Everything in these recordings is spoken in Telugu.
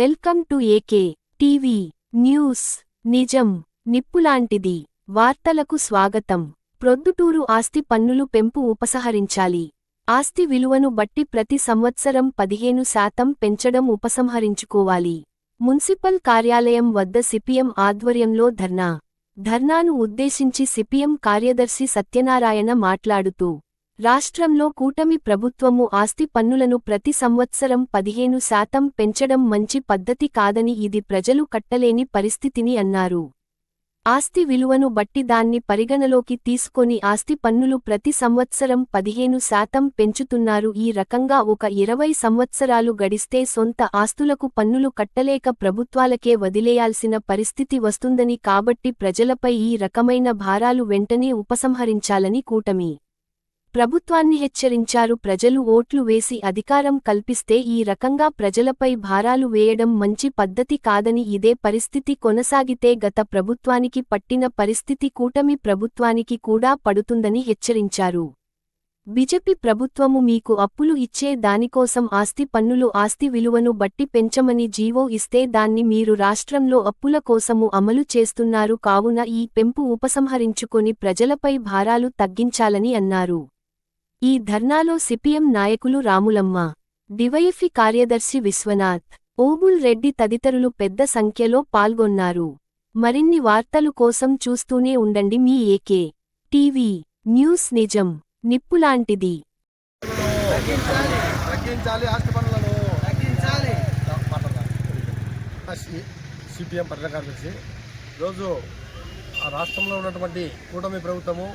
Welcome to AK TV news. నిజం నిప్పులాంటిది. వార్తలకు స్వాగతం. ప్రొద్దుటూరు ఆస్తి పన్నులు పెంపు ఉపసంహరించాలి. ఆస్తి విలువను బట్టి ప్రతి సంవత్సరం పదిహేను శాతం పెంచడం ఉపసంహరించుకోవాలి. మున్సిపల్ కార్యాలయం వద్ద సిపిఎం ఆధ్వర్యంలో ధర్నా. ధర్నాను ఉద్దేశించి సిపిఎం కార్యదర్శి సత్యనారాయణ మాట్లాడుతూ రాష్ట్రంలో కూటమి ప్రభుత్వము ఆస్తి పన్నులను ప్రతి సంవత్సరం పదిహేను శాతం పెంచడం మంచి పద్ధతి కాదని ఇది ప్రజలు కట్టలేని పరిస్థితిని అన్నారు. ఆస్తి విలువను బట్టి దాన్ని పరిగణలోకి తీసుకొని ఆస్తి పన్నులు ప్రతి సంవత్సరం పదిహేను శాతం పెంచుతున్నారు. ఈ రకంగా ఒక ఇరవై సంవత్సరాలు గడిస్తే సొంత ఆస్తులకు పన్నులు కట్టలేక ప్రభుత్వాలకే వదిలేయాల్సిన పరిస్థితి వస్తుందని కాబట్టి ప్రజలపై ఈ రకమైన భారాలు వెంటనే ఉపసంహరించాలని కూటమి ప్రభుత్వాన్ని హెచ్చరించారు. ప్రజలు ఓట్లు వేసి అధికారం కల్పిస్తే ఈ రకంగా ప్రజలపై భారాలు వేయడం మంచి పద్ధతి కాదని ఇదే పరిస్థితి కొనసాగితే గత ప్రభుత్వానికి పట్టిన పరిస్థితి కూటమి ప్రభుత్వానికి కూడా పడుతుందని హెచ్చరించారు. బిజెపి ప్రభుత్వము మీకు అప్పులు ఇచ్చే దానికోసం ఆస్తి పన్నులు ఆస్తి విలువను బట్టి పెంచమని జీవో ఇస్తే దాన్ని మీరు రాష్ట్రంలో అప్పుల కోసము అమలు చేస్తున్నారు. కావున ఈ పెంపు ఉపసంహరించుకొని ప్రజలపై భారాలు తగ్గించాలని అన్నారు. ఈ ధర్నాలో సిపిఎం నాయకులు రాములమ్మ డివైఎఫ్ఈ కార్యదర్శి విశ్వనాథ్ ఓబుల్ రెడ్డి తదితరులు పెద్ద సంఖ్యలో పాల్గొన్నారు. మరిన్ని వార్తలు కోసం చూస్తూనే ఉండండి మీ ఏకే టీవీ న్యూస్ నిజం నిప్పులాంటిది సిపిఎం పట్టణ కార్యదర్శి ఆ రాష్ట్రంలో ఉన్నటువంటి కూటమి ప్రభుత్వము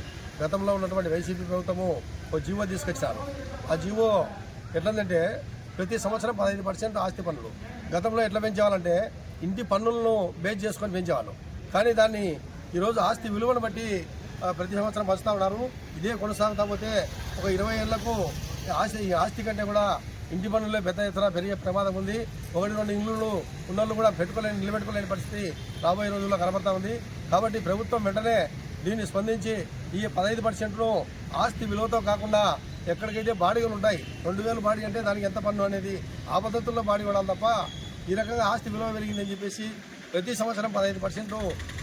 గతంలో ఉన్నటువంటి వైసీపీ ప్రభుత్వము ఒక జీవో తీసుకొచ్చారు. ఆ జీవో ఎట్లందంటే ప్రతి సంవత్సరం పదహైదు పర్సెంట్ ఆస్తి పన్నులు. గతంలో ఎట్లా పెంచేవాళ్ళంటే ఇంటి పన్నులను బేస్ చేసుకొని పెంచేవాళ్ళు. కానీ దాన్ని ఈరోజు ఆస్తి విలువను బట్టి ప్రతి సంవత్సరం పంచుతూ ఉన్నారు. ఇదే కొనసాగుతా పోతే ఒక ఇరవై ఏళ్ళకు ఆస్తి ఈ ఆస్తి కంటే కూడా ఇంటి పన్నులే పెద్ద ఎత్తున పెరిగే ప్రమాదం ఉంది. ఒకటి రెండు ఇళ్ళు ఉన్నోళ్ళు కూడా పెట్టుకోలేని నిలబెట్టుకోలేని పరిస్థితి రాబోయే రోజుల్లో కనబడతా ఉంది. కాబట్టి ప్రభుత్వం వెంటనే దీన్ని స్పందించి ఈ పదహైదు పర్సెంట్ను ఆస్తి విలువతో కాకుండా ఎక్కడికైతే బాడీలు ఉంటాయి రెండు వేలు బాడీ అంటే దానికి ఎంత పన్ను అనేది ఆ పద్ధతుల్లో బాడీ ఇవ్వడం తప్ప ఈ రకంగా ఆస్తి విలువ పెరిగిందని చెప్పేసి ప్రతి సంవత్సరం పదహైదు పర్సెంట్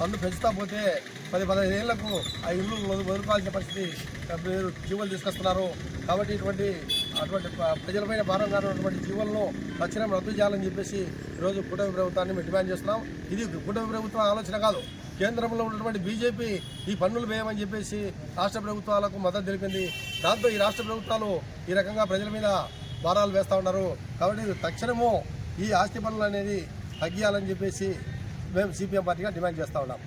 పన్ను పెంచుతా పోతే పది పదహైదు ఏళ్ళకు ఆ ఇల్లు వదులుకోవాల్సిన పరిస్థితి మీరు జీవోలు తీసుకొస్తున్నారు. కాబట్టి ఇటువంటి అటువంటి ప- ప్రజలపైన భారంగా ఉన్నటువంటి జీవోలను తక్షణం రద్దు చేయాలని చెప్పేసి ఈరోజు కూటమి ప్రభుత్వాన్ని మేము డిమాండ్ చేస్తున్నాం. ఇది కూటమి ప్రభుత్వం ఆలోచన కాదు. కేంద్రంలో ఉన్నటువంటి బీజేపీ ఈ పన్నులు వేయమని చెప్పేసి రాష్ట్ర ప్రభుత్వాలకు మద్దతు తెలిపింది. దాంతో ఈ రాష్ట్ర ప్రభుత్వాలు ఈ రకంగా ప్రజల మీద భారాలు వేస్తూ ఉన్నారు. కాబట్టి తక్షణము ఈ ఆస్తి పన్నులు అనేది తగ్గియాలని చెప్పేసి మేము సిపిఎం పార్టీగా డిమాండ్ చేస్తూ ఉన్నాం.